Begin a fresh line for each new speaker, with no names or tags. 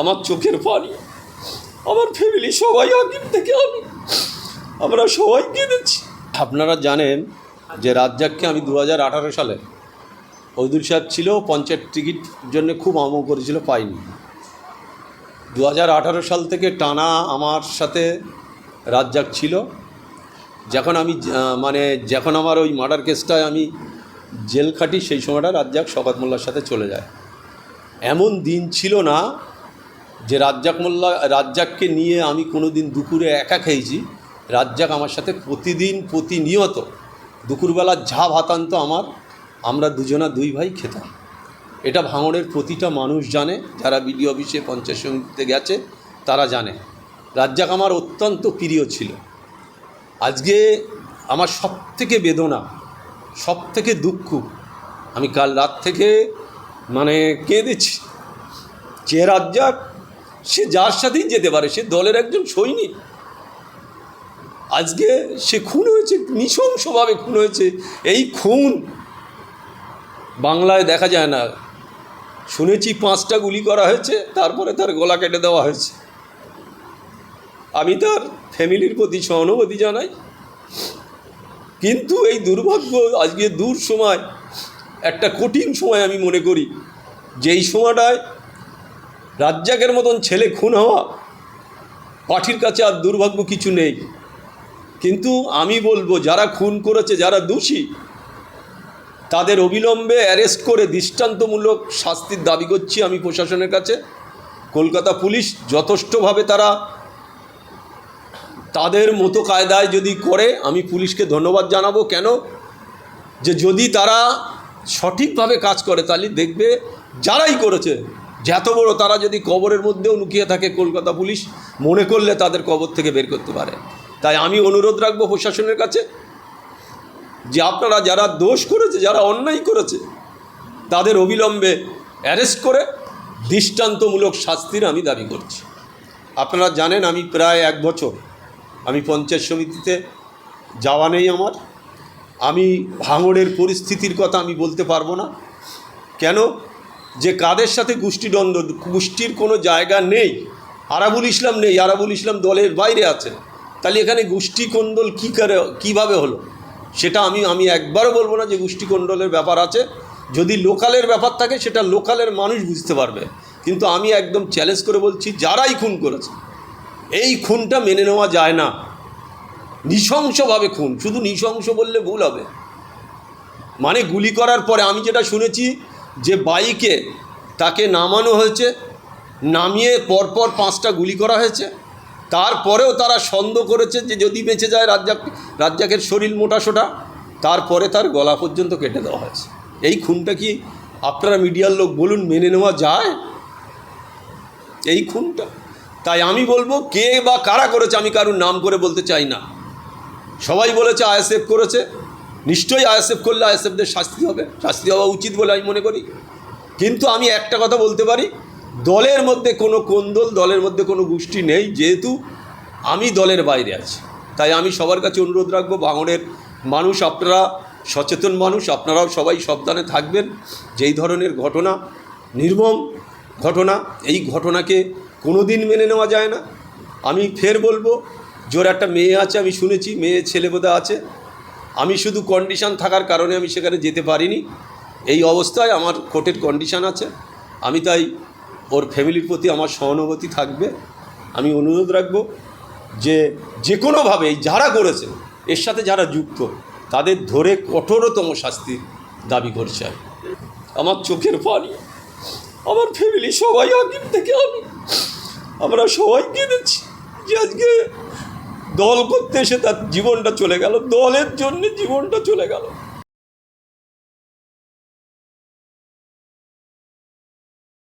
আমার চোখের পানি, আমার ফ্যামিলি সবাই আগের থেকে আমি, আমরা সবাই কেঁদেছি। আপনারা জানেন যে রাজ্জাককে আমি দু হাজার আঠারো সালে ঐদুল সাহেব ছিল, পঞ্চায়েত টিকিট জন্য খুব আমো করেছিল, পাইনি। দু হাজার আঠারো সাল থেকে টানা আমার সাথে রাজ্জাক ছিল। যখন আমি মানে যখন আমার ওই মার্ডার কেসটায় আমি জেল খাটি, সেই সময়টা রাজ্জাক শকত মোল্লার সাথে চলে যায়। এমন দিন ছিল না যে রাজ্জাক মোল্লা, রাজ্জাককে নিয়ে আমি কোনো দিন দুপুরে একা খেয়েছি, রাজ্জাক আমার সাথে প্রতিদিন প্রতিনিয়ত দুপুরবেলা যা ভাতান্ত আমার, আমরা দুজনা দুই ভাই খেতাম। এটা ভাঙড়ের প্রতিটা মানুষ জানে, যারা বিডিও অফিসে পঞ্চায়েত সমিতিতে গেছে, তারা জানে। রাজ্জাক আমার অত্যন্ত প্রিয় ছিল। আজকে আমার সব থেকে বেদনা সব থেকে দুঃখ, আমি কাল রাত থেকে মানে কেঁদেছি যে রাজ্জাক সে যার সাথেই যেতে পারে, সে দলের একজন সৈনিক। আজকে সে খুন হয়েছে, নৃশংসভাবে খুন হয়েছে। এই খুন বাংলায় দেখা যায় না। শুনেছি পাঁচটা গুলি করা হয়েছে, তারপরে তার গলা কেটে দেওয়া হয়েছে। আমি তার ফ্যামিলির প্রতি সহানুভূতি জানাই। কিন্তু এই দুর্ভাগ্য আজকে দূর সময়, একটা কঠিন সময় আমি মনে করি। যেই সময়টায় রাজ্জাকের মতন ছেলে খুন হওয়া পাঠির কাছে আর দুর্ভাগ্য কিছু নেই। কিন্তু আমি বলব, যারা খুন করেছে, যারা দোষী, তাদের অবিলম্বে অ্যারেস্ট করে দৃষ্টান্তমূলক শাস্তির দাবি করছি আমি প্রশাসনের কাছে। কলকাতা পুলিশ যথেষ্টভাবে তারা তাদের মতো কায়দায় যদি করে, আমি পুলিশকে ধন্যবাদ জানাব। কেন? যে যদি তারা সঠিকভাবে কাজ করে, তাহলে দেখবে যারাই করেছে যত বড়, তারা যদি কবরের মধ্যেও লুকিয়ে থাকে কলকাতা পুলিশ, মনে করলে তাদের কবর থেকে বের করতে পারে। তাই আমি অনুরোধ রাখব প্রশাসনের কাছে যে আপনারা যারা দোষ করেছে, যারা অন্যায় করেছে, তাদের অবিলম্বে অ্যারেস্ট করে দৃষ্টান্তমূলক শাস্তির আমি দাবি করছি। আপনারা জানেন আমি প্রায় এক বছর আমি পঞ্চায়েত সমিতিতে যাওয়া নেই আমার। আমি ভাঙড়ের পরিস্থিতির কথা আমি বলতে পারব না। কেন? যে কাদের সাথে গোষ্ঠীদ্বন্দ্ব, গোষ্ঠীর কোনো জায়গা নেই, আরাবুল ইসলাম নেই, আরাবুল ইসলাম দলের বাইরে আছে। তাহলে এখানে গোষ্ঠী কোন্দল কী করে, কীভাবে হলো? সেটা আমি আমি একবারও বলব না যে গোষ্ঠী কোন্দলের ব্যাপার আছে। যদি লোকালের ব্যাপার থাকে, সেটা লোকালের মানুষ বুঝতে পারবে। কিন্তু আমি একদম চ্যালেঞ্জ করে বলছি, যারাই খুন করেছে, এই খুনটা মেনে নেওয়া যায় না। নৃশংসভাবে খুন, শুধু নৃশংস বললে ভুল হবে। মানে গুলি করার পরে আমি যেটা শুনেছি যে বাইকে তাকে নামানো হয়েছে, নামিয়ে পরপর পাঁচটা গুলি করা হয়েছে। তারপরেও তারা সন্দেহ করেছে যে যদি বেঁচে যায় রাজ্জাক, রাজ্জাকের শরীর মোটা সোটা, তারপরে তার গলা পর্যন্ত কেটে দেওয়া হয়েছে। এই খুনটা কি আপনারা মিডিয়ার লোক বলুন, মেনে নেওয়া যায়? এই খুনটা। তাই আমি বলব, কে বা কারা করেছে আমি কারুর নাম করে বলতে চাই না। সবাই বলেছে, আইএসএফ করেছে। নিশ্চয়ই আইএসএফ করলে আইএসএফদের শাস্তি হবে। শাস্তি হওয়া উচিত বলে আমি মনে করি। কিন্তু আমি একটা কথা বলতে পারি, দলের মধ্যে কোনো কোন্দল দলের মধ্যে কোনো গোষ্ঠী নেই, যেহেতু আমি দলের বাইরে আছি। তাই আমি সবার কাছে অনুরোধ রাখব ভাঙড়ের মানুষ আপনারা সচেতন মানুষ, আপনারাও সবাই সাবধানে থাকবেন। যেই ধরনের ঘটনা, নির্মম ঘটনা, এই ঘটনাকে কোনো দিন মেনে নেওয়া যায় না। আমি ফের বলব, জোর একটা মেয়ে আছে, আমি শুনেছি মেয়ে ছেলে বোধহয় আছে। আমি শুধু কন্ডিশন থাকার কারণে আমি সেখানে যেতে পারিনি। এই অবস্থায় আমার কোর্টের কন্ডিশন আছে। আমি তাই ওর ফ্যামিলির প্রতি আমার সহানুভূতি থাকবে। আমি অনুরোধ রাখব যে যে কোনোভাবে যারা করেছে, এর সাথে যারা যুক্ত, তাদের ধরে কঠোরতম শাস্তি দাবি করছে আমি আমার চোখের পানি, আমার ফ্যামিলি সবাই আগের থেকে আমি, আমরা সবাই কেঁদেছি যে আজকে দল করতে এসে তার জীবনটা চলে গেল। দলের জন্য জীবনটা চলে গেল।